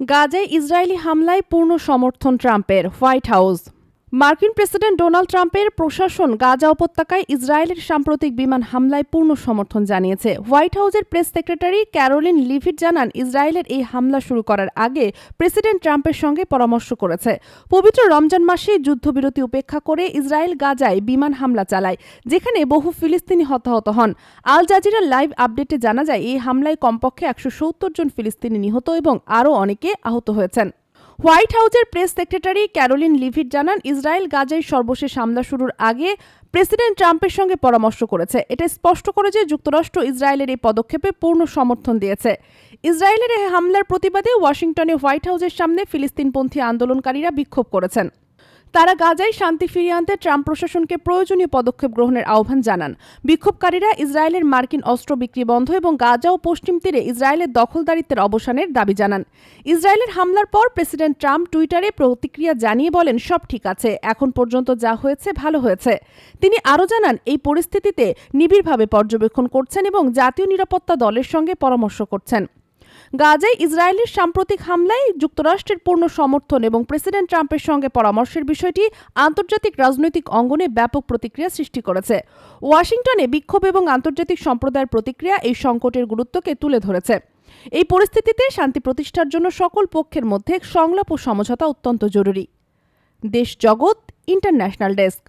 গাজায় ইসরায়েলি হামলায় পূর্ণ সমর্থন ট্রাম্পের হোয়াইট হাউস। মার্কিন প্রেসিডেন্ট ডোনাল্ড ট্রাম্পের প্রশাসন গাজা উপত্যকায় ইসরায়েলের সাম্প্রতিক বিমান হামলায় পূর্ণ সমর্থন জানিয়েছে। হোয়াইট হাউসের প্রেস সেক্রেটারি ক্যারোলিন লিভিট জানান, ইসরায়েলের এই হামলা শুরু করার আগে প্রেসিডেন্ট ট্রাম্পের সঙ্গে পরামর্শ করেছে। পবিত্র রমজান মাসে যুদ্ধবিরতি উপেক্ষা করে ইসরায়েল গাজায় বিমান হামলা চালায়, যেখানে বহু ফিলিস্তিনি হতাহত হন। আল জাজিরার লাইভ আপডেটে জানা যায়, এই হামলায় কমপক্ষে একশো সত্তর জন ফিলিস্তিনি নিহত এবং আরও অনেকে আহত হয়েছেন। হোয়াইট হাউসের প্রেস সেক্রেটারি ক্যারোলিন লিভিট জানান, ইসরায়েল গাজায় সর্বশেষ হামলা শুরুর আগে প্রেসিডেন্ট ট্রাম্পের সঙ্গে পরামর্শ করেছে। এটা স্পষ্ট করে যে যুক্তরাষ্ট্র ইসরায়েলের এই পদক্ষেপে পূর্ণ সমর্থন দিয়েছে। ইসরায়েলের এই হামলার প্রতিবাদে ওয়াশিংটনে হোয়াইট হাউসের সামনে ফিলিস্তিনপন্থী আন্দোলনকারীরা বিক্ষোভ করেছেন। তারা গাজায় শান্তি ফিরিয়ে আনতে ট্রাম্প প্রশাসনকে প্রয়োজনীয় পদক্ষেপ গ্রহণের আহ্বান জানান। বিক্ষোভকারীরা ইসরায়েলের মার্কিন অস্ত্র বিক্রি বন্ধ এবং গাজা ও পশ্চিম তীরে ইসরায়েলের দখলদারিত্বের অবসানের দাবি জানান। ইসরায়েলের হামলার পর প্রেসিডেন্ট ট্রাম্প টুইটারে প্রতিক্রিয়া জানিয়ে বলেন, সব ঠিক আছে, এখন পর্যন্ত যা হয়েছে, ভালো হয়েছে। তিনি আরও জানান, এই পরিস্থিতিতে নিবিড়ভাবে পর্যবেক্ষণ করছেন এবং জাতীয় নিরাপত্তা দলের সঙ্গে পরামর্শ করছেন। গাজায় ইসরায়েলের সাম্প্রতিক হামলায় যুক্তরাষ্ট্রের পূর্ণ সমর্থন এবং প্রেসিডেন্ট ট্রাম্পের সঙ্গে পরামর্শের বিষয়টি আন্তর্জাতিক রাজনৈতিক অঙ্গনে ব্যাপক প্রতিক্রিয়া সৃষ্টি করেছে। ওয়াশিংটনে বিক্ষোভ এবং আন্তর্জাতিক সম্প্রদায়ের প্রতিক্রিয়া এই সংকটের গুরুত্বকে তুলে ধরেছে। এই পরিস্থিতিতে শান্তি প্রতিষ্ঠার জন্য সকল পক্ষের মধ্যে সংলাপ ও সমঝোতা অত্যন্ত জরুরি। দেশ জগৎ, ইন্টারন্যাশনাল ডেস্ক।